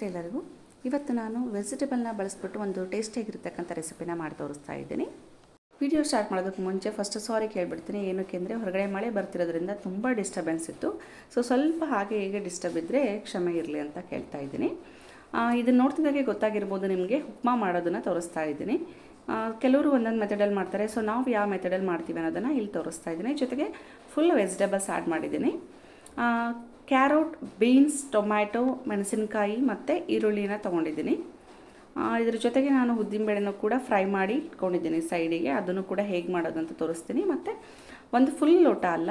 ನಮಸ್ತೆ ಎಲ್ಲರಿಗೂ. ಇವತ್ತು ನಾನು ವೆಜಿಟೇಬಲ್ನ ಬಳಸ್ಬಿಟ್ಟು ಒಂದು ಟೇಸ್ಟಿಯಾಗಿರ್ತಕ್ಕಂಥ ರೆಸಿಪಿನ ಮಾಡಿ ತೋರಿಸ್ತಾ ಇದ್ದೀನಿ. ವಿಡಿಯೋ ಸ್ಟಾರ್ಟ್ ಮಾಡೋದಕ್ಕೆ ಮುಂಚೆ ಫಸ್ಟ್ ಸಾರಿ ಕೇಳಿಬಿಡ್ತೀನಿ. ಏನಕ್ಕೆ ಅಂದರೆ ಹೊರಗಡೆ ಮಳೆ ಬರ್ತಿರೋದ್ರಿಂದ ತುಂಬ ಡಿಸ್ಟರ್ಬೆನ್ಸ್ ಇತ್ತು. ಸೊ ಸ್ವಲ್ಪ ಹಾಗೆ ಹೇಗೆ ಡಿಸ್ಟರ್ಬ್ ಇದ್ದರೆ ಕ್ಷಮೆ ಇರಲಿ ಅಂತ ಕೇಳ್ತಾ ಇದ್ದೀನಿ. ಇದನ್ನು ನೋಡ್ತಿದ್ದಾಗೆ ಗೊತ್ತಾಗಿರ್ಬೋದು ನಿಮಗೆ. ಉಪ್ಮಾ ಮಾಡೋದನ್ನು ತೋರಿಸ್ತಾ ಇದ್ದೀನಿ. ಕೆಲವರು ಒಂದೊಂದು ಮೆಥಡಲ್ಲಿ ಮಾಡ್ತಾರೆ. ಸೊ ನಾವು ಯಾವ ಮೆಥಡಲ್ಲಿ ಮಾಡ್ತೀವಿ ಅನ್ನೋದನ್ನು ಇಲ್ಲಿ ತೋರಿಸ್ತಾ ಇದ್ದೀನಿ. ಜೊತೆಗೆ ಫುಲ್ ವೆಜಿಟೇಬಲ್ಸ್ ಆ್ಯಡ್ ಮಾಡಿದ್ದೀನಿ. ಕ್ಯಾರೋಟ್, ಬೀನ್ಸ್, ಟೊಮ್ಯಾಟೊ, ಮೆಣಸಿನಕಾಯಿ ಮತ್ತು ಈರುಳ್ಳಿನ ತೊಗೊಂಡಿದ್ದೀನಿ. ಇದ್ರ ಜೊತೆಗೆ ನಾನು ಉದ್ದಿನಬೇಳೆನೂ ಕೂಡ ಫ್ರೈ ಮಾಡಿ ಇಟ್ಕೊಂಡಿದ್ದೀನಿ ಸೈಡಿಗೆ. ಅದನ್ನು ಕೂಡ ಹೇಗೆ ಮಾಡೋದಂತ ತೋರಿಸ್ತೀನಿ. ಮತ್ತು ಒಂದು ಫುಲ್ ಲೋಟ ಅಲ್ಲ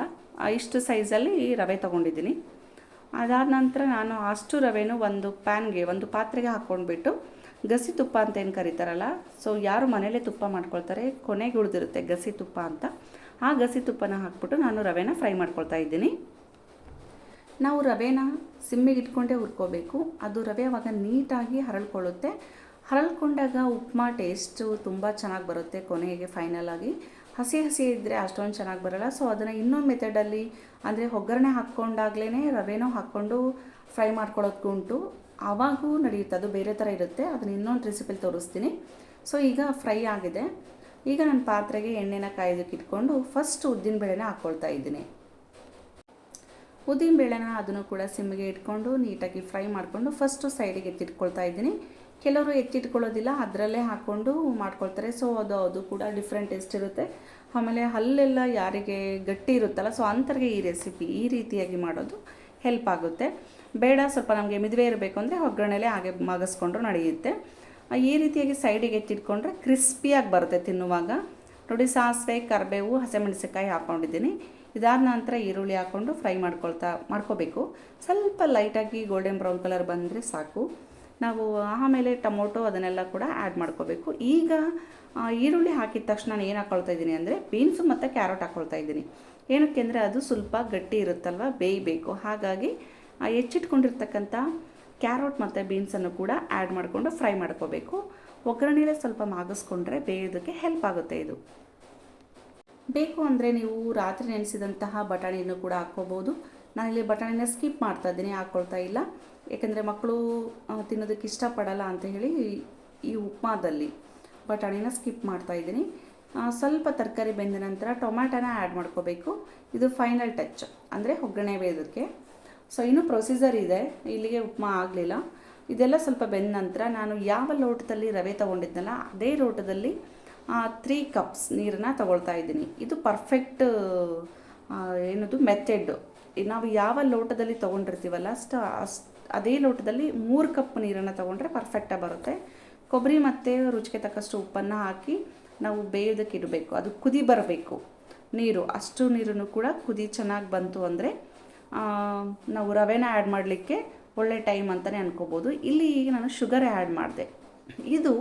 ಇಷ್ಟು ಸೈಜಲ್ಲಿ ರವೆ ತೊಗೊಂಡಿದ್ದೀನಿ. ಅದಾದ ನಂತರ ನಾನು ಅಷ್ಟು ರವೆನೂ ಒಂದು ಪ್ಯಾನ್ಗೆ, ಒಂದು ಪಾತ್ರೆಗೆ ಹಾಕ್ಕೊಂಡ್ಬಿಟ್ಟು ಗಸಿ ತುಪ್ಪ ಅಂತ ಏನು ಕರೀತಾರಲ್ಲ, ಸೊ ಯಾರು ಮನೇಲೇ ತುಪ್ಪ ಮಾಡ್ಕೊಳ್ತಾರೆ, ಕೊನೆಗೆ ಉಳಿದಿರುತ್ತೆ ಗಸಿ ತುಪ್ಪ ಅಂತ. ಆ ಗಸಿ ತುಪ್ಪನ ಹಾಕ್ಬಿಟ್ಟು ನಾನು ರವೆನ ಫ್ರೈ ಮಾಡ್ಕೊಳ್ತಾ ಇದ್ದೀನಿ. ನಾವು ರವೆನ ಸಿಮ್ಮಿಗೆ ಇಟ್ಕೊಂಡೇ ಹುರ್ಕೋಬೇಕು. ಅದು ರವೆ ಅವಾಗ ನೀಟಾಗಿ ಹರಳ್ಕೊಳ್ಳುತ್ತೆ. ಹರಳ್ಕೊಂಡಾಗ ಉಪ್ಮಾ ಟೇಸ್ಟು ತುಂಬ ಚೆನ್ನಾಗಿ ಬರುತ್ತೆ ಕೊನೆಗೆ ಫೈನಲ್ ಆಗಿ. ಹಸಿ ಹಸಿ ಇದ್ದರೆ ಅಷ್ಟೊಂದು ಚೆನ್ನಾಗಿ ಬರಲ್ಲ. ಸೊ ಅದನ್ನು ಇನ್ನೊಂದು ಮೆಥಡಲ್ಲಿ ಅಂದರೆ ಒಗ್ಗರಣೆ ಹಾಕ್ಕೊಂಡಾಗ್ಲೇ ರವೆನೂ ಹಾಕ್ಕೊಂಡು ಫ್ರೈ ಮಾಡ್ಕೊಳ್ಳೋದಕ್ಕೂ ಉಂಟು. ಆವಾಗೂ ನಡೆಯುತ್ತೆ. ಅದು ಬೇರೆ ಥರ ಇರುತ್ತೆ. ಅದನ್ನ ಇನ್ನೊಂದು ರೆಸಿಪಿಲಿ ತೋರಿಸ್ತೀನಿ. ಸೊ ಈಗ ಫ್ರೈ ಆಗಿದೆ. ಈಗ ನಾನು ಪಾತ್ರೆಗೆ ಎಣ್ಣೆನ ಕಾಯೋದಕ್ಕೆ ಇಟ್ಕೊಂಡು ಫಸ್ಟ್ ಉದ್ದಿನಬೇಳೆನ ಹಾಕ್ಕೊಳ್ತಾ ಇದ್ದೀನಿ. ಉದ್ದಿನಬೇಳೆನ ಅದನ್ನು ಕೂಡ ಸಿಮ್ಮಿಗೆ ಇಟ್ಕೊಂಡು ನೀಟಾಗಿ ಫ್ರೈ ಮಾಡಿಕೊಂಡು ಫಸ್ಟು ಸೈಡಿಗೆ ಎತ್ತಿಟ್ಕೊಳ್ತಾ ಇದ್ದೀನಿ. ಕೆಲವರು ಎತ್ತಿಟ್ಕೊಳ್ಳೋದಿಲ್ಲ, ಅದರಲ್ಲೇ ಹಾಕ್ಕೊಂಡು ಮಾಡ್ಕೊಳ್ತಾರೆ. ಸೊ ಅದು ಅದು ಕೂಡ ಡಿಫ್ರೆಂಟ್ ಟೇಸ್ಟ್ ಇರುತ್ತೆ. ಆಮೇಲೆ ಹಲ್ಲೆಲ್ಲ ಯಾರಿಗೆ ಗಟ್ಟಿ ಇರುತ್ತಲ್ಲ ಸೊ ಅಂಥವ್ರಿಗೆ ಈ ರೆಸಿಪಿ ಈ ರೀತಿಯಾಗಿ ಮಾಡೋದು ಹೆಲ್ಪ್ ಆಗುತ್ತೆ. ಬೇಡ, ಸ್ವಲ್ಪ ನಮಗೆ ಮದುವೆ ಇರಬೇಕು ಅಂದರೆ ಒಗ್ಗರಣೆಲೆ ಹಾಗೆ ಮಗಸ್ಕೊಂಡ್ರು ನಡೆಯುತ್ತೆ. ಈ ರೀತಿಯಾಗಿ ಸೈಡಿಗೆ ಎತ್ತಿಟ್ಕೊಂಡ್ರೆ ಕ್ರಿಸ್ಪಿಯಾಗಿ ಬರುತ್ತೆ ತಿನ್ನುವಾಗ. ನೋಡಿ, ಸಾಸಿವೆ, ಕರಿಬೇವು, ಹಸಿಮೆಣಸಿನ್ಕಾಯಿ ಹಾಕ್ಕೊಂಡಿದ್ದೀನಿ ಇದಾದ ನಂತರ ಈರುಳ್ಳಿ ಹಾಕ್ಕೊಂಡು ಫ್ರೈ ಮಾಡ್ಕೊಳ್ತಾ, ಮಾಡ್ಕೋಬೇಕು. ಸ್ವಲ್ಪ ಲೈಟಾಗಿ ಗೋಲ್ಡನ್ ಬ್ರೌನ್ ಕಲರ್ ಬಂದರೆ ಸಾಕು. ನಾವು, ಆಮೇಲೆ ಟೊಮೊಟೊ ಅದನ್ನೆಲ್ಲ ಕೂಡ ಆ್ಯಡ್ ಮಾಡ್ಕೋಬೇಕು. ಈಗ ಈರುಳ್ಳಿ ಹಾಕಿದ ತಕ್ಷಣ ನಾನು ಏನು ಹಾಕ್ಕೊಳ್ತಾ ಇದ್ದೀನಿ ಅಂದರೆ ಬೀನ್ಸು ಮತ್ತು ಕ್ಯಾರೆಟ್ ಹಾಕ್ಕೊಳ್ತಾ ಇದ್ದೀನಿ. ಏನಕ್ಕೆ ಅಂದರೆ ಅದು ಸ್ವಲ್ಪ ಗಟ್ಟಿ ಇರುತ್ತಲ್ವ, ಬೇಯಬೇಕು. ಹಾಗಾಗಿ ಹೆಚ್ಚಿಟ್ಕೊಂಡಿರ್ತಕ್ಕಂಥ ಕ್ಯಾರೋಟ್ ಮತ್ತು ಬೀನ್ಸನ್ನು ಕೂಡ ಆ್ಯಡ್ ಮಾಡಿಕೊಂಡು ಫ್ರೈ ಮಾಡ್ಕೋಬೇಕು. ಒಗ್ಗರಣೆಯಲ್ಲೇ ಸ್ವಲ್ಪ ಮಾಗಿಸ್ಕೊಂಡ್ರೆ ಬೇಯೋದಕ್ಕೆ ಹೆಲ್ಪ್ ಆಗುತ್ತೆ ಇದು. ಬೇಕು ಅಂದರೆ ನೀವು ರಾತ್ರಿ ನೆನೆಸಿದಂತಹ ಬಟಾಣಿಯನ್ನು ಕೂಡ ಹಾಕ್ಕೋಬೋದು. ನಾನಿಲ್ಲಿ ಬಟಾಣಿನ ಸ್ಕಿಪ್ ಮಾಡ್ತಾ ಇದ್ದೀನಿ ಹಾಕ್ಕೊಳ್ತಾ ಇಲ್ಲ. ಏಕೆಂದರೆ ಮಕ್ಕಳು ತಿನ್ನೋದಕ್ಕೆ ಇಷ್ಟಪಡಲ್ಲ ಅಂತ ಹೇಳಿ ಈ ಉಪ್ಮಾದಲ್ಲಿ ಬಟಾಣಿನ ಸ್ಕಿಪ್ ಮಾಡ್ತಾ ಇದ್ದೀನಿ. ಸ್ವಲ್ಪ ತರಕಾರಿ ಬೆಂದ ನಂತರ ಟೊಮ್ಯಾಟೋನ ಆ್ಯಡ್ ಮಾಡ್ಕೋಬೇಕು. ಇದು ಫೈನಲ್ ಟಚ್, ಅಂದರೆ ಒಗ್ಗರಣೆ ಬೇಯೋದಕ್ಕೆ. ಸೊ, ಇನ್ನೂ ಪ್ರೊಸೀಜರ್ ಇದೆ, ಇಲ್ಲಿಗೆ ಉಪ್ಮಾ ಆಗಲಿಲ್ಲ. ಇದೆಲ್ಲ ಸ್ವಲ್ಪ ಬೆಂದ ನಂತರ ನಾನು ಯಾವ ಲೋಟದಲ್ಲಿ ರವೆ ತೊಗೊಂಡಿದ್ನಲ್ಲ, ಅದೇ ಲೋಟದಲ್ಲಿ ತ್ರೀ ಕಪ್ಸ್ ನೀರನ್ನ ತಗೊಳ್ತಾ ಇದ್ದೀನಿ. ಇದು ಪರ್ಫೆಕ್ಟ್ ಏನದು ಮೆಥೆಡ್ ನಾವು ಯಾವ ಲೋಟದಲ್ಲಿ ತೊಗೊಂಡಿರ್ತೀವಲ್ಲ, ಅಷ್ಟು ಅಷ್ಟು, ಅದೇ ಲೋಟದಲ್ಲಿ ಮೂರು ಕಪ್ ನೀರನ್ನು ತೊಗೊಂಡ್ರೆ ಪರ್ಫೆಕ್ಟಾಗಿ ಬರುತ್ತೆ. ಕೊಬ್ಬರಿ ಮತ್ತು ರುಚಿಗೆ ತಕ್ಕಷ್ಟು ಉಪ್ಪನ್ನು ಹಾಕಿ ನಾವು ಬೇಯೋದಕ್ಕೆ ಇಡಬೇಕು. ಅದು ಕುದಿ ಬರಬೇಕು. ನೀರು, ಅಷ್ಟು ನೀರನ್ನು ಕೂಡ ಕುದಿ ಚೆನ್ನಾಗಿ ಬಂತು ಅಂದರೆ ನಾವು ರವೆನ ಆ್ಯಡ್ ಮಾಡಲಿಕ್ಕೆ ಒಳ್ಳೆ ಟೈಮ್ ಅಂತಲೇ ಅನ್ಕೋಬೋದು. ಇಲ್ಲಿ ಈಗ ನಾನು ಶುಗರ್ ಆ್ಯಡ್ ಮಾಡಿದೆ. ಇದು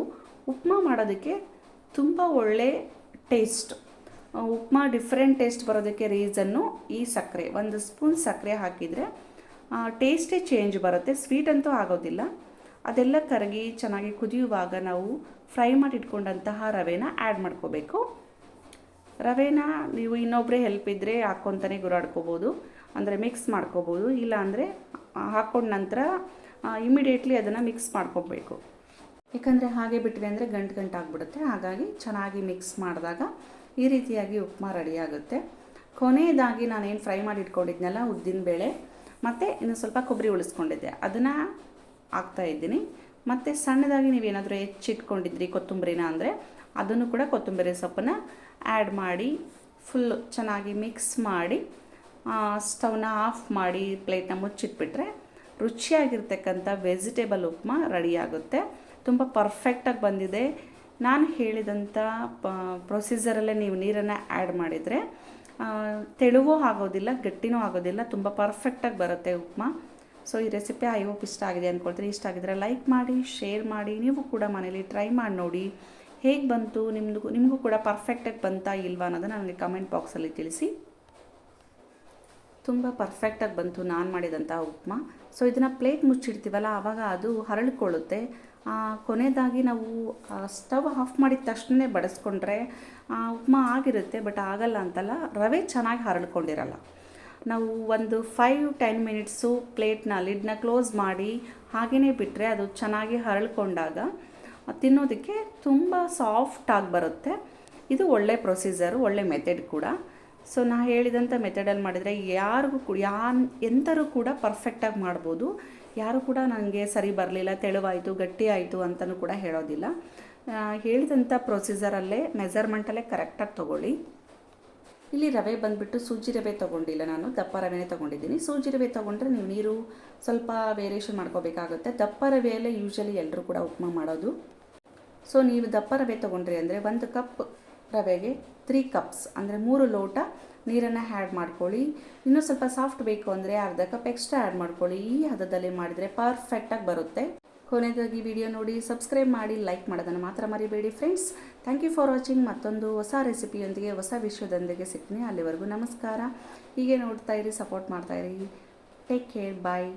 ಉಪ್ಮಾ ಮಾಡೋದಕ್ಕೆ ತುಂಬ ಒಳ್ಳೆ ಟೇಸ್ಟ್. ಉಪ್ಮಾ ಡಿಫ್ರೆಂಟ್ ಟೇಸ್ಟ್ ಬರೋದಕ್ಕೆ ರೀಸನ್ನು ಈ ಸಕ್ಕರೆ, ಒಂದು ಸ್ಪೂನ್ ಸಕ್ಕರೆ ಹಾಕಿದರೆ ಟೇಸ್ಟೇ ಚೇಂಜ್ ಬರುತ್ತೆ, ಸ್ವೀಟ್ ಅಂತೂ ಆಗೋದಿಲ್ಲ. ಅದೆಲ್ಲ ಕರಗಿ ಚೆನ್ನಾಗಿ ಕುದಿಯುವಾಗ ನಾವು ಫ್ರೈ ಮಾಡಿ ಇಟ್ಕೊಂಡಂತಹ ರವೆನ ಆ್ಯಡ್ ಮಾಡ್ಕೋಬೇಕು. ರವೆನ ನೀವು ಇನ್ನೊಬ್ಬರೇ ಹೆಲ್ಪ್ ಇದ್ದರೆ ಹಾಕ್ಕೊತಾನೆ ಗುರಾಡ್ಕೋಬೋದು, ಅಂದರೆ ಮಿಕ್ಸ್ ಮಾಡ್ಕೋಬೋದು ಇಲ್ಲ ಅಂದರೆ ಹಾಕ್ಕೊಂಡ ನಂತರ ಇಮಿಡಿಯೇಟ್ಲಿ ಅದನ್ನು ಮಿಕ್ಸ್ ಮಾಡ್ಕೋಬೇಕು. ಯಾಕಂದರೆ ಹಾಗೆ ಬಿಟ್ಟರೆ ಅಂದರೆ ಗಂಟು ಗಂಟು ಆಗಿಬಿಡುತ್ತೆ. ಹಾಗಾಗಿ ಚೆನ್ನಾಗಿ ಮಿಕ್ಸ್ ಮಾಡಿದಾಗ ಈ ರೀತಿಯಾಗಿ ಉಪ್ಮಾ ರೆಡಿ ಆಗುತ್ತೆ. ಕೊನೆಯದಾಗಿ ನಾನೇನು ಫ್ರೈ ಮಾಡಿ ಇಟ್ಕೊಂಡಿದ್ನಲ್ಲ ಉದ್ದಿನ ಬೇಳೆ, ಮತ್ತು ಇನ್ನು ಸ್ವಲ್ಪ ಕೊಬ್ಬರಿ ಉಳಿಸ್ಕೊಂಡಿದ್ದೆ. ಅದನ್ನು ಹಾಕ್ತಾ ಇದ್ದೀನಿ. ಮತ್ತು ಸಣ್ಣದಾಗಿ ನೀವೇನಾದರೂ ಹೆಚ್ಚಿಟ್ಕೊಂಡಿದ್ರಿ ಕೊತ್ತಂಬರಿನ ಅಂದರೆ ಅದನ್ನು ಕೂಡ ಕೊತ್ತಂಬರಿ ಸೊಪ್ಪನ್ನು ಆ್ಯಡ್ ಮಾಡಿ ಫುಲ್ಲು ಚೆನ್ನಾಗಿ ಮಿಕ್ಸ್ ಮಾಡಿ ಸ್ಟವ್ನ ಆಫ್ ಮಾಡಿ ಪ್ಲೇಟ್ನ ಮುಚ್ಚಿಟ್ಬಿಟ್ರೆ ರುಚಿಯಾಗಿರ್ತಕ್ಕಂಥ ವೆಜಿಟೇಬಲ್ ಉಪ್ಮಾ ರೆಡಿ ಆಗುತ್ತೆ. ತುಂಬ ಪರ್ಫೆಕ್ಟಾಗಿ ಬಂದಿದೆ. ನಾನು ಹೇಳಿದಂಥ ಪ ಪ್ರೊಸೀಜರಲ್ಲೇ ನೀವು ನೀರನ್ನು ಆ್ಯಡ್ ಮಾಡಿದರೆ ತೆಳುವೂ ಆಗೋದಿಲ್ಲ, ಗಟ್ಟಿನೂ ಆಗೋದಿಲ್ಲ, ತುಂಬ ಪರ್ಫೆಕ್ಟಾಗಿ ಬರುತ್ತೆ ಉಪ್ಮಾ. ಸೊ ಈ ರೆಸಿಪಿ ಐ ಹೋಪ್ ಇಷ್ಟ ಆಗಿದೆ ಅಂದ್ಕೊಳ್ತೀನಿ ಇಷ್ಟ ಆಗಿದ್ರೆ ಲೈಕ್ ಮಾಡಿ ಶೇರ್ ಮಾಡಿ, ನೀವು ಕೂಡ ಮನೇಲಿ ಟ್ರೈ ಮಾಡಿ ನೋಡಿ. ಹೇಗೆ ಬಂತು, ನಿಮ್ದು, ನಿಮಗೂ ಕೂಡ ಪರ್ಫೆಕ್ಟಾಗಿ ಬಂತಾ ಇಲ್ವಾ ಅನ್ನೋದನ್ನು ನನಗೆ ಕಮೆಂಟ್ ಬಾಕ್ಸಲ್ಲಿ ತಿಳಿಸಿ. ತುಂಬ ಪರ್ಫೆಕ್ಟಾಗಿ ಬಂತು ನಾನು ಮಾಡಿದಂಥ ಉಪ್ಮಾ. ಸೊ ಇದನ್ನು ಪ್ಲೇಟ್ ಮುಚ್ಚಿಡ್ತೀವಲ್ಲ ಆವಾಗ ಅದು ಹರಳ್ಕೊಳ್ಳುತ್ತೆ. ಕೊನೆಯದಾಗಿ ನಾವು ಸ್ಟವ್ ಆಫ್ ಮಾಡಿದ ತಕ್ಷಣ ಬಡಿಸ್ಕೊಂಡ್ರೆ ಉಪ್ಮಾ ಆಗಿರುತ್ತೆ, ಬಟ್ ಆಗಲ್ಲ ಅಂತಲ್ಲ, ರವೆ ಚೆನ್ನಾಗಿ ಹರಳ್ಕೊಂಡಿರಲ್ಲ ನಾವು ಒಂದು ಫೈವ್ ಟೆನ್ ಮಿನಿಟ್ಸು ಪ್ಲೇಟ್ನ ಲಿಡ್ನ ಕ್ಲೋಸ್ ಮಾಡಿ ಹಾಗೆಯೇ ಬಿಟ್ಟರೆ ಅದು ಚೆನ್ನಾಗಿ ಹರಳ್ಕೊಂಡಾಗ, ತಿನ್ನೋದಕ್ಕೆ ತುಂಬ ಸಾಫ್ಟಾಗಿ ಬರುತ್ತೆ. ಇದು ಒಳ್ಳೆ ಪ್ರೊಸೀಜರು ಒಳ್ಳೆ ಮೆಥಡ್ ಕೂಡ. ಸೊ ನಾ ಹೇಳಿದಂಥ ಮೆಥಡಲ್ಲಿ ಮಾಡಿದರೆ ಯಾರಿಗೂ ಕೂಡ ಯಾನ್ ಎಂಥರೂ ಕೂಡ ಪರ್ಫೆಕ್ಟಾಗಿ ಮಾಡ್ಬೋದು. ಯಾರು ಕೂಡ ನನಗೆ ಸರಿ ಬರಲಿಲ್ಲ, ತೆಳುವಾಯಿತು ಗಟ್ಟಿ ಆಯಿತು ಅಂತಲೂ ಕೂಡ ಹೇಳೋದಿಲ್ಲ. ಹೇಳಿದಂಥ ಪ್ರೊಸೀಜರಲ್ಲೇ ಮೆಜರ್ಮೆಂಟಲ್ಲೇ ಕರೆಕ್ಟಾಗಿ ತೊಗೊಳ್ಳಿ. ಇಲ್ಲಿ ರವೆ ಬಂದುಬಿಟ್ಟು ಸೂಜಿ ರವೆ ತೊಗೊಂಡಿಲ್ಲ ನಾನು, ದಪ್ಪ ರವೆನೇ ತೊಗೊಂಡಿದ್ದೀನಿ. ಸೂಜಿ ರವೆ ತೊಗೊಂಡ್ರೆ ನೀವು ನೀರು ಸ್ವಲ್ಪ ವೇರಿಯೇಷನ್ ಮಾಡ್ಕೋಬೇಕಾಗುತ್ತೆ. ದಪ್ಪ ರವೆಯಲ್ಲೇ ಯೂಶ್ವಲಿ ಎಲ್ಲರೂ ಕೂಡ ಉಪ್ಮಾ ಮಾಡೋದು. ಸೊ ನೀವು ದಪ್ಪ ರವೆ ತೊಗೊಂಡ್ರಿ ಅಂದರೆ ಒಂದು ಕಪ್ ರವೆಗೆ ತ್ರೀ ಕಪ್ಸ್ ಅಂದರೆ ಮೂರು ಲೋಟ ನೀರನ್ನು ಆ್ಯಡ್ ಮಾಡ್ಕೊಳ್ಳಿ. ಇನ್ನೂ ಸ್ವಲ್ಪ ಸಾಫ್ಟ್ ಬೇಕು ಅಂದರೆ ಅರ್ಧ ಕಪ್ ಎಕ್ಸ್ಟ್ರಾ ಆ್ಯಡ್ ಮಾಡ್ಕೊಳ್ಳಿ. ಈ ಹದದಲ್ಲಿ ಮಾಡಿದರೆ ಪರ್ಫೆಕ್ಟಾಗಿ ಬರುತ್ತೆ. ಕೊನೆಯದಾಗಿ ವಿಡಿಯೋ ನೋಡಿ ಸಬ್ಸ್ಕ್ರೈಬ್ ಮಾಡಿ ಲೈಕ್ ಮಾಡೋದನ್ನು ಮಾತ್ರ ಮರಿಬೇಡಿ friends thank you for watching ಮತ್ತೊಂದು ಹೊಸ ರೆಸಿಪಿಯೊಂದಿಗೆ ಹೊಸ ವಿಷಯದೊಂದಿಗೆ ಸಿಗ್ತೀನಿ. ಅಲ್ಲಿವರೆಗೂ ನಮಸ್ಕಾರ. ಹೀಗೆ ನೋಡ್ತಾ ಇರಿ ಸಪೋರ್ಟ್ ಮಾಡ್ತಾಯಿರಿ ಟೇಕ್ ಕೇರ್ ಬಾಯ್